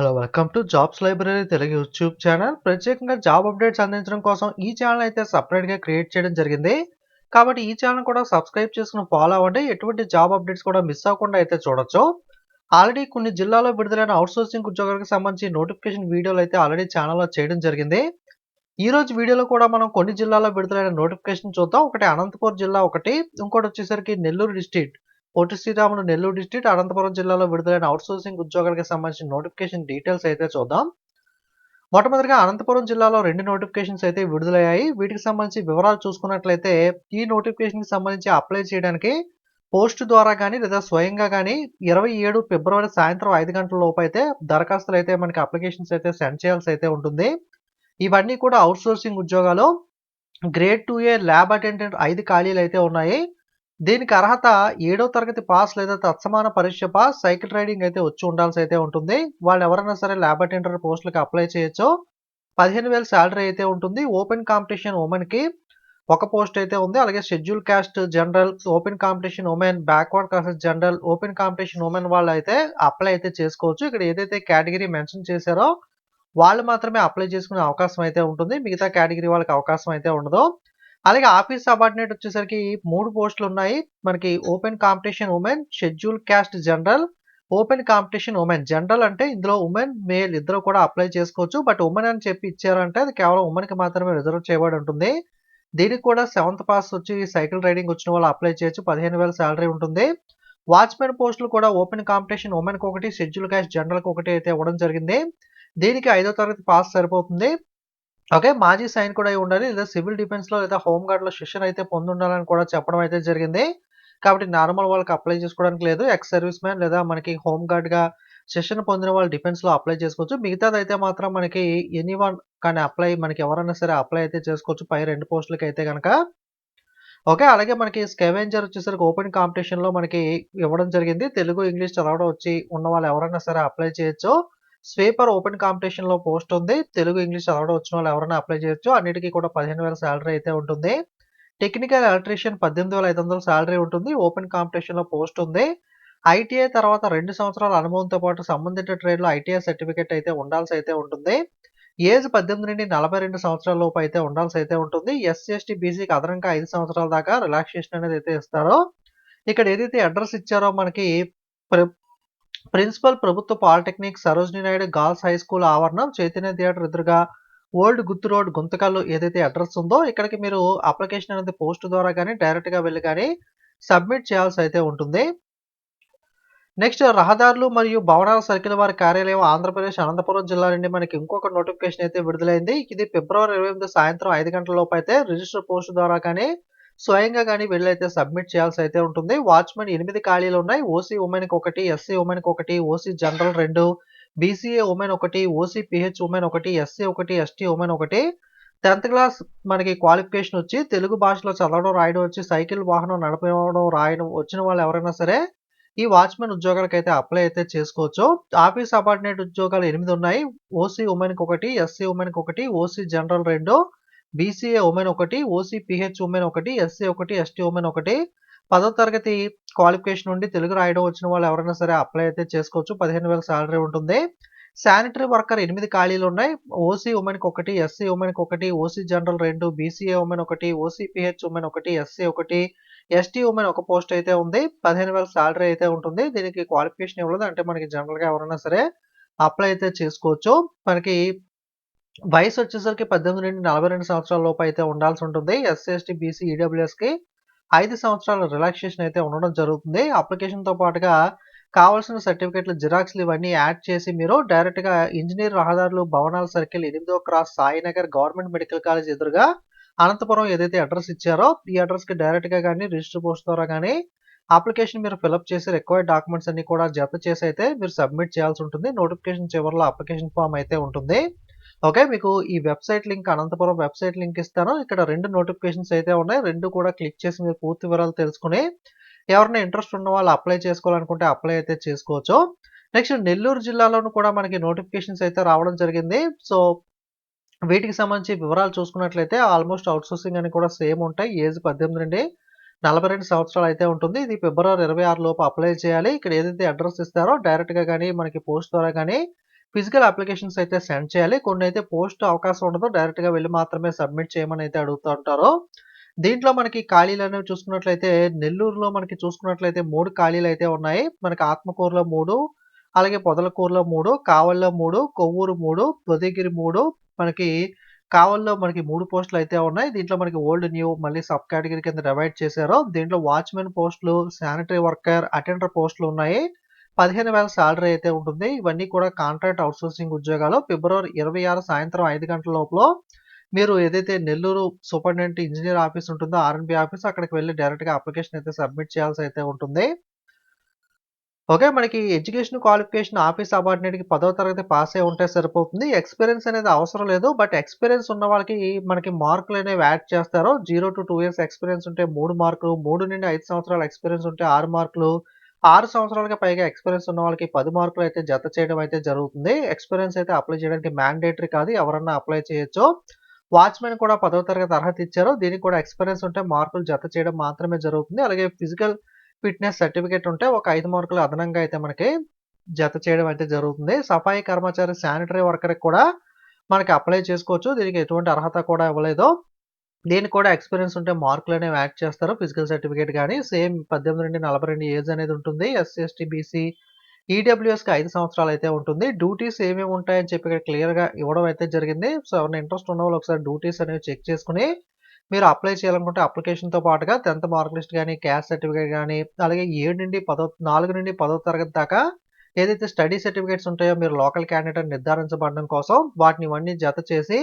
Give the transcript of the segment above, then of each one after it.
Hello welcome to jobs library Telugu YouTube channel ప్రత్యేకంగా job updates అందించడం కోసం ఈ ఛానల్ అయితే సపరేట్గా క్రియేట్ చేయడం జరిగింది. కాబట్టి ఈ ఛానల్ కూడా సబ్స్క్రైబ్ చేసుకుని ఫాలో అవ్వండి. ఎటువంటి జాబ్ అప్డేట్స్ కూడా మిస్ అవ్వకుండా అయితే చూడొచ్చు. ఆల్రెడీ కొన్ని జిల్లాలో విడుదలైన అవుట్సోర్సింగ్ ఉద్యోగాలకు సంబంధించి నోటిఫికేషన్ వీడియోలు అయితే ఆల్రెడీ ఛానల్లో చేయడం జరిగింది. ఈ రోజు వీడియోలో కూడా మనం కొన్ని జిల్లాలో విడుదలైన నోటిఫికేషన్ చూద్దాం. ఒకటి అనంతపూర్ జిల్లా ఒకటి. ఇంకోటి వచ్చేసరికి నెల్లూరు డిస్ట్రిక్ట్ పొట్టి శ్రీరాములు నెల్లూరు డిస్ట్రిక్ట్ అనంతపురం జిల్లాలో విడుదలైన అవుట్సోర్సింగ్ ఉద్యోగాలకు సంబంధించిన నోటిఫికేషన్ డీటెయిల్స్ అయితే చూద్దాం. మొట్టమొదటిగా అనంతపురం జిల్లాలో రెండు నోటిఫికేషన్స్ అయితే విడుదలయ్యాయి. వీటికి సంబంధించి వివరాలు చూసుకున్నట్లయితే ఈ నోటిఫికేషన్కి సంబంధించి అప్లై చేయడానికి పోస్ట్ ద్వారా కానీ లేదా స్వయంగా కానీ ఇరవై ఏడు ఫిబ్రవరి సాయంత్రం ఐదు గంటల లోపు అయితే దరఖాస్తులు అయితే మనకి అప్లికేషన్స్ అయితే సెండ్ చేయాల్సి అయితే ఉంటుంది. ఇవన్నీ కూడా అవుట్సోర్సింగ్ ఉద్యోగాలు grade two A lab attendant ఐదు ఖాళీలు అయితే ఉన్నాయి. దీనికి అర్హత ఏడో తరగతి పాస్ లేదా తత్సమాన పరీక్ష పాస్ సైకిల్ రైడింగ్ అయితే వచ్చి ఉండాల్సి అయితే ఉంటుంది. వాళ్ళు ఎవరైనా సరే ల్యాబ్ అటెండర్ పోస్టులకు అప్లై చేయొచ్చు. పదిహేను వేల శాలరీ అయితే ఉంటుంది. ఓపెన్ కాంపిటీషన్ ఉమెన్కి ఒక పోస్ట్ అయితే ఉంది. అలాగే schedule caste general open competition women backward classes general open competition women వాళ్ళు అయితే అప్లై అయితే చేసుకోవచ్చు. ఇక్కడ ఏదైతే కేటగిరీ మెన్షన్ చేశారో వాళ్ళు మాత్రమే అప్లై చేసుకునే అవకాశం అయితే ఉంటుంది. మిగతా కేటగిరీ వాళ్ళకి అవకాశం అయితే ఉండదు. అలాగే ఆఫీస్ సబార్డినేట్ వచ్చేసరికి మూడు పోస్టులు ఉన్నాయి. మనకి open competition women schedule caste general open competition women. General అంటే ఇందులో ఉమెన్ మేల్ ఇద్దరు కూడా అప్లై చేసుకోవచ్చు. బట్ ఉమెన్ అని చెప్పి ఇచ్చారంటే అది కేవలం ఉమెన్కి మాత్రమే రిజర్వ్ చేయబడి ఉంటుంది. దీనికి కూడా సెవెంత్ పాస్ వచ్చి సైకిల్ రైడింగ్ వచ్చిన వాళ్ళు అప్లై చేయొచ్చు. పదిహేను వేల శాలరీ ఉంటుంది. వాచ్మెన్ పోస్టులు కూడా ఓపెన్ కాంపిటీషన్ ఉమెన్కి ఒకటి షెడ్యూల్ క్యాస్ట్ జనరల్కి ఒకటి అయితే ఇవ్వడం జరిగింది. దీనికి ఐదో తరగతి పాస్ సరిపోతుంది. ఓకే మాజీ సైన్ కూడా అయి ఉండాలి. లేదా సివిల్ డిఫెన్స్లో లేదా హోమ్ గార్డ్లో శిక్షణ అయితే పొంది ఉండాలని కూడా చెప్పడం అయితే జరిగింది. కాబట్టి నార్మల్ వాళ్ళకి అప్లై చేసుకోవడానికి లేదు. ఎక్స్ సర్వీస్ మ్యాన్ లేదా మనకి హోమ్ గార్డ్గా శిక్షణ పొందిన వాళ్ళు డిఫెన్స్లో అప్లై చేసుకోవచ్చు. మిగతాది అయితే మాత్రం మనకి ఎనీ వన్ కానీ అప్లై మనకి ఎవరైనా సరే అప్లై అయితే చేసుకోవచ్చు. పై రెండు పోస్టులకి అయితే కనుక ఓకే అలాగే మనకి స్కెవెంజర్ వచ్చేసరికి ఓపెన్ కాంపిటీషన్లో మనకి ఇవ్వడం జరిగింది. తెలుగు ఇంగ్లీష్ చదవడం వచ్చి ఉన్న వాళ్ళు ఎవరైనా సరే అప్లై చేయొచ్చు. స్వీపర్ ఓపెన్ కాంపిటీషన్లో పోస్ట్ ఉంది. తెలుగు ఇంగ్లీష్ చదవడం వచ్చిన వాళ్ళు ఎవరైనా అప్లై చేయొచ్చు. అన్నిటికీ కూడా పదిహేను వేల శాలరీ అయితే ఉంటుంది. టెక్నికల్ ఎలక్ట్రీషియన్ పద్దెనిమిది వేల ఐదు వందల శాలరీ ఉంటుంది. ఓపెన్ కాంపిటీషన్లో పోస్ట్ ఉంది. ఐటీఐ తర్వాత రెండు సంవత్సరాల అనుభవంతో పాటు సంబంధిత ట్రేడ్లో ఐటీఐ సర్టిఫికేట్ అయితే ఉండాల్సి అయితే ఉంటుంది. ఏజ్ పద్దెనిమిది నుండి నలభై రెండు సంవత్సరాల లోపు అయితే ఉండాల్సి అయితే ఉంటుంది. ఎస్సీ ఎస్టీ బీసీకి అదనంగా ఐదు సంవత్సరాల దాకా రిలాక్సేషన్ అనేది అయితే ఇస్తారో. ఇక్కడ ఏదైతే అడ్రస్ ఇచ్చారో మనకి ప్రిన్సిపల్ ప్రభుత్వ polytechnic Sarojini Naidu girls high school ఆవరణం చైతన్య థియేటర్ ఎదురుగా ఓల్డ్ గుత్తు రోడ్ గుంతకల్లు ఏదైతే అడ్రస్ ఉందో ఇక్కడికి మీరు అప్లికేషన్ అనేది పోస్ట్ ద్వారా కానీ డైరెక్ట్గా వెళ్ళి కానీ సబ్మిట్ చేయాల్సి అయితే ఉంటుంది. నెక్స్ట్ రహదారులు మరియు భవనాల సర్కిల్ వారి కార్యాలయం ఆంధ్రప్రదేశ్ అనంతపురం జిల్లా నుండి మనకి ఇంకొక నోటిఫికేషన్ అయితే విడుదలైంది. ఇది ఫిబ్రవరి ఇరవై ఎనిమిది సాయంత్రం ఐదు గంటల లోపు అయితే రిజిస్టర్ పోస్ట్ ద్వారా కానీ స్వయంగా కానీ వెళ్ళైతే సబ్మిట్ చేయాల్సి అయితే ఉంటుంది. వాచ్మెన్ ఎనిమిది ఖాళీలు ఉన్నాయి. ఓసీ ఉమెన్కి ఒకటి ఎస్సీ ఉమెన్కి ఒకటి ఓసీ జనరల్ రెండు బీసీఏ ఉమెన్ ఒకటి ఓసీ పిహెచ్ ఉమెన్ ఒకటి ఎస్సీ ఒకటి ఎస్టీ ఉమెన్ ఒకటి. టెన్త్ క్లాస్ మనకి క్వాలిఫికేషన్ వచ్చి తెలుగు భాషలో చదవడం రాయడం వచ్చి సైకిల్ వాహనం నడపడం రాయడం వచ్చిన వాళ్ళు ఎవరైనా సరే ఈ వాచ్మెన్ ఉద్యోగాలకు అయితే అప్లై అయితే చేసుకోవచ్చు. ఆఫీస్ అపార్ట్మెంట్ ఉద్యోగాలు ఎనిమిది ఉన్నాయి. ఓసీ ఉమెన్కి ఒకటి ఎస్సీ ఉమెన్కి ఒకటి ఓసీ జనరల్ రెండు. బీసీఏ ఉమెన్ ఒకటి ఓసీపీహెచ్ ఉమెన్ ఒకటి ఎస్సీ ఒకటి ఎస్టీ ఉమెన్ ఒకటి. పదో తరగతి క్వాలిఫికేషన్ నుండి తెలుగు రాయడం వచ్చిన వాళ్ళు ఎవరైనా సరే అప్లై అయితే చేసుకోవచ్చు. పదిహేను వేల శాలరీ ఉంటుంది. శానిటరీ వర్కర్ ఎనిమిది ఖాళీలు ఉన్నాయి. ఓసీ ఉమెన్కి ఒకటి ఎస్సీ ఉమెన్కి ఒకటి ఓసీ జనరల్ రెండు బీసీఏ ఉమెన్ ఒకటి ఓసీపీహెచ్ ఉమెన్ ఒకటి ఎస్సీ ఒకటి ఎస్టీ ఉమెన్ ఒక పోస్ట్ అయితే ఉంది. పదిహేను వేల శాలరీ అయితే ఉంటుంది. దీనికి క్వాలిఫికేషన్ ఇవ్వలేదు అంటే మనకి జనరల్గా ఎవరైనా సరే అప్లై అయితే చేసుకోవచ్చు. మనకి వయసు వచ్చేసరికి పద్దెనిమిది నుండి నలభై రెండు సంవత్సరాల లోపు అయితే ఉండాల్సి ఉంటుంది. ఎస్సీ ఎస్టీ బీసీ ఈడబ్ల్యూఎస్కి ఐదు సంవత్సరాల రిలాక్సేషన్ అయితే ఉండడం జరుగుతుంది. అప్లికేషన్తో పాటుగా కావాల్సిన సర్టిఫికెట్లు జిరాక్స్లు ఇవన్నీ యాడ్ చేసి మీరు డైరెక్ట్గా ఇంజనీర్ రహదారులు భవనాల సర్కిల్ ఎనిమిదో cross Sainagar government medical college ఎదురుగా అనంతపురం ఏదైతే అడ్రస్ ఇచ్చారో ఈ అడ్రస్కి డైరెక్ట్గా కానీ రిజిస్టర్ పోస్ట్ ద్వారా కానీ అప్లికేషన్ మీరు ఫిలప్ చేసి రిక్వైర్డ్ డాక్యుమెంట్స్ అన్ని కూడా జత చేసి అయితే మీరు సబ్మిట్ చేయాల్సి ఉంటుంది. నోటిఫికేషన్ చివరిలో అప్లికేషన్ ఫామ్ అయితే ఉంటుంది. ఓకే మీకు ఈ website link Anantapur website link ఇస్తాను. ఇక్కడ రెండు నోటిఫికేషన్స్ అయితే ఉన్నాయి. రెండు కూడా క్లిక్ చేసి మీరు పూర్తి వివరాలు తెలుసుకుని ఎవరైనా ఇంట్రెస్ట్ ఉన్న వాళ్ళు అప్లై చేసుకోవాలనుకుంటే అప్లై అయితే చేసుకోవచ్చు. నెక్స్ట్ నెల్లూరు జిల్లాలోనూ కూడా మనకి నోటిఫికేషన్స్ అయితే రావడం జరిగింది. సో వీటికి సంబంధించి వివరాలు చూసుకున్నట్లయితే ఆల్మోస్ట్ అవుట్సోర్సింగ్ అని కూడా సేమ్ ఉంటాయి. ఏజ్ పద్దెనిమిది నుండి నలభై రెండు సంవత్సరాలు అయితే ఉంటుంది. ఇది ఫిబ్రవరి ఇరవై ఆరు లోపు అప్లై చేయాలి. ఇక్కడ ఏదైతే అడ్రస్ ఇస్తారో డైరెక్ట్గా కానీ మనకి పోస్ట్ ద్వారా కానీ ఫిజికల్ అప్లికేషన్స్ అయితే సెండ్ చేయాలి. కొన్ని అయితే పోస్ట్ అవకాశం ఉండదు. డైరెక్ట్‌గా వెళ్ళి మాత్రమే సబ్మిట్ చేయమని అయితే అడుగుతూ ఉంటారు. దీంట్లో మనకి ఖాళీలు అనేవి చూసుకున్నట్లయితే నెల్లూరులో మనకి చూసుకున్నట్లయితే మూడు ఖాళీలు అయితే ఉన్నాయి. మనకి ఆత్మకూరులో మూడు అలాగే పొదలకూరులో మూడు కావల్లో మూడు కొవ్వూరు మూడు పొదిగిరి మూడు మనకి కావల్లో మనకి మూడు పోస్టులు అయితే ఉన్నాయి. దీంట్లో మనకి ఓల్డ్, న్యూ మళ్ళీ సబ్ కేటగిరీ కింద డివైడ్ చేశారు. దీంట్లో వాచ్‌మెన్ పోస్టులు, శానిటరీ వర్కర్, అటెండర్ పోస్టులు ఉన్నాయి. పదిహేను వేల శాలరీ అయితే ఉంటుంది. ఇవన్నీ కూడా కాంట్రాక్ట్ అవుట్సోర్సింగ్ ఉద్యోగాలు. ఫిబ్రవరి 26 సాయంత్రం ఐదు గంటల లోపల మీరు ఏదైతే నెల్లూరు సూపరింటెండెంట్ ఇంజనీర్ ఆఫీస్ ఉంటుందో ఆర్ఎన్బి ఆఫీస్ అక్కడికి వెళ్ళి డైరెక్ట్‌గా అప్లికేషన్ అయితే సబ్మిట్ చేయాల్సి అయితే ఉంటుంది. ఓకే. మనకి ఎడ్యుకేషన్ క్వాలిఫికేషన్ ఆఫీస్ అపార్ట్మెంట్కి పదో తరగతి పాస్ అయి ఉంటే సరిపోతుంది. ఎక్స్‌పీరియన్స్ అనేది అవసరం లేదు. బట్ ఎక్స్‌పీరియన్స్ ఉన్న వాళ్ళకి మనకి మార్కులు అనేవి యాడ్ చేస్తారు. 0-2 ఇయర్స్ ఎక్స్‌పీరియన్స్ ఉంటే మూడు మార్కులు, 3-5 సంవత్సరాల ఎక్స్‌పీరియన్స్ ఉంటే ఆరు మార్కులు, ఆరు సంవత్సరాలకి పైగా ఎక్స్‌పీరియన్స్ ఉన్న వాళ్ళకి పది మార్కులు అయితే జత చేయడం అయితే జరుగుతుంది. ఎక్స్‌పీరియన్స్ అయితే అప్లై చేయడానికి మ్యాండేటరీ కాదు. ఎవరన్నా అప్లై చేయొచ్చు. వాచ్‌మెన్ కూడా పదవ తరగతి అర్హత ఇచ్చారు. దీనికి కూడా ఎక్స్‌పీరియన్స్ ఉంటే మార్కులు జత చేయడం మాత్రమే జరుగుతుంది. అలాగే ఫిజికల్ ఫిట్‌నెస్ సర్టిఫికేట్ ఉంటే ఒక ఐదు మార్కులు అదనంగా అయితే మనకి జత చేయడం అయితే జరుగుతుంది. సఫాయి కర్మచారి, శానిటరీ వర్కర్‌కి కూడా మనకి అప్లై చేసుకోవచ్చు. దీనికి ఎటువంటి అర్హత కూడా ఇవ్వలేదు. దీనికి కూడా ఎక్స్‌పీరియన్స్ ఉంటే మార్కులు అనేవి యాడ్ చేస్తారు. ఫిజికల్ సర్టిఫికేట్ కానీ సేమ్ 18-42 ఏజ్ అనేది ఉంటుంది. ఎస్సీ, ఎస్టీ, బీసీ, ఈడబ్ల్యూఎస్‌కి ఐదు సంవత్సరాలు అయితే ఉంటుంది. డ్యూటీస్ ఏమేమి ఉంటాయని చెప్పి ఇక్కడ క్లియర్‌గా ఇవ్వడం అయితే జరిగింది. సో ఎవరైనా ఇంట్రెస్ట్ ఉన్నవాళ్ళు ఒకసారి డ్యూటీస్ అనేవి చెక్ చేసుకుని మీరు అప్లై చేయాలనుకుంటే అప్లికేషన్‌తో పాటుగా 10థ్ మార్క్ లిస్ట్ కానీ క్యాస్ట్ సర్టిఫికేట్ కానీ అలాగే 7-10 4-10వ తరగతి దాకా ఏదైతే స్టడీ సర్టిఫికేట్స్ ఉంటాయో మీరు లోకల్ క్యాండిడేట్ నిర్ధారించబడడం కోసం వాటిని ఇవన్నీ జత చేసి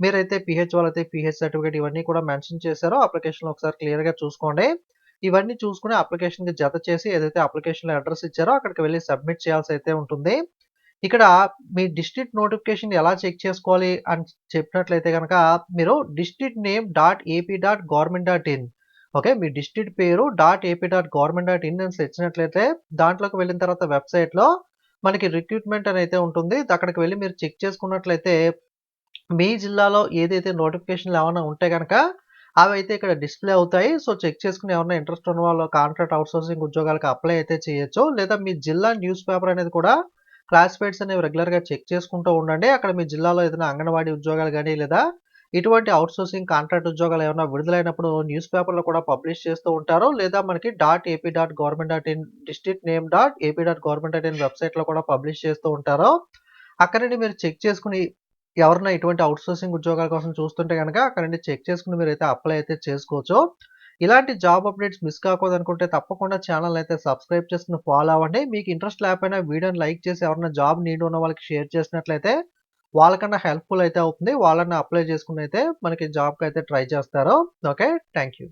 మీరైతే పిహెచ్ వాళ్ళైతే పిహెచ్ సర్టిఫికేట్ ఇవన్నీ కూడా మెన్షన్ చేశారో అప్లికేషన్‌లో ఒకసారి క్లియర్‌గా చూసుకోండి. ఇవన్నీ చూసుకుని అప్లికేషన్‌కి జత చేసి ఏదైతే అప్లికేషన్‌లో అడ్రస్ ఇచ్చారో అక్కడికి వెళ్ళి సబ్మిట్ చేయాల్సి అయితే ఉంటుంది. ఇక్కడ మీ డిస్ట్రిక్ట్ నోటిఫికేషన్ ఎలా చెక్ చేసుకోవాలి అని చెప్పినట్లయితే కనుక మీరు district name dot AP dot government dot in okay. Me district పేరు dot AP dot government dot in అని తెచ్చినట్లయితే దాంట్లోకి వెళ్ళిన తర్వాత వెబ్‌సైట్‌లో మనకి రిక్రూట్‌మెంట్ అని అయితే ఉంటుంది. అక్కడికి వెళ్ళి మీరు చెక్ చేసుకున్నట్లయితే మీ జిల్లాలో ఏదైతే నోటిఫికేషన్‌లు ఏమైనా ఉంటే కనుక అవి అయితే ఇక్కడ డిస్‌ప్లే అవుతాయి. సో చెక్ చేసుకుని ఎవరైనా ఇంట్రెస్ట్ ఉన్న వాళ్ళు కాంట్రాక్ట్ అవుట్సోర్సింగ్ ఉద్యోగాలకు అప్లై అయితే చేయొచ్చు. లేదా మీ జిల్లా న్యూస్ పేపర్ అనేది కూడా క్లాసిఫైడ్స్ అనేవి రెగ్యులర్‌గా చెక్ చేసుకుంటూ ఉండండి. అక్కడ మీ జిల్లాలో ఏదైనా అంగన్వాడీ ఉద్యోగాలు కానీ లేదా ఇటువంటి ఔట్‌సోర్సింగ్ కాంట్రాక్ట్ ఉద్యోగాలు ఏమైనా విడుదలైనప్పుడు న్యూస్ పేపర్‌లో కూడా పబ్లిష్ చేస్తూ ఉంటారు. లేదా మనకి dot AP dot government dot in district name dot AP dot government dot in వెబ్‌సైట్‌లో కూడా పబ్లిష్ చేస్తూ ఉంటారు. అక్కడ నుండి మీరు చెక్ చేసుకుని ఎవరైనా ఇటువంటి అవుట్సోర్సింగ్ ఉద్యోగాల కోసం చూస్తుంటే కనుక అక్కడ నుండి చెక్ మీరు మీరైతే అప్లై అయితే చేసుకోవచ్చు. ఇలాంటి జాబ్ అప్డేట్స్ మిస్ కాకూడదనుకుంటే తప్పకుండా ఛానల్ అయితే సబ్స్క్రైబ్ చేసుకుని ఫాలో అవ్వండి. మీకు ఇంట్రెస్ట్ లేకపోయినా వీడియోని లైక్ చేసి ఎవరైనా జాబ్ నీడ్ ఉన్న వాళ్ళకి షేర్ చేసినట్లయితే వాళ్ళకన్నా హెల్ప్‌ఫుల్ అయితే అవుతుంది. వాళ్ళని అప్లై చేసుకుని అయితే మనకి జాబ్‌కి అయితే ట్రై చేస్తారు. ఓకే. Thank you.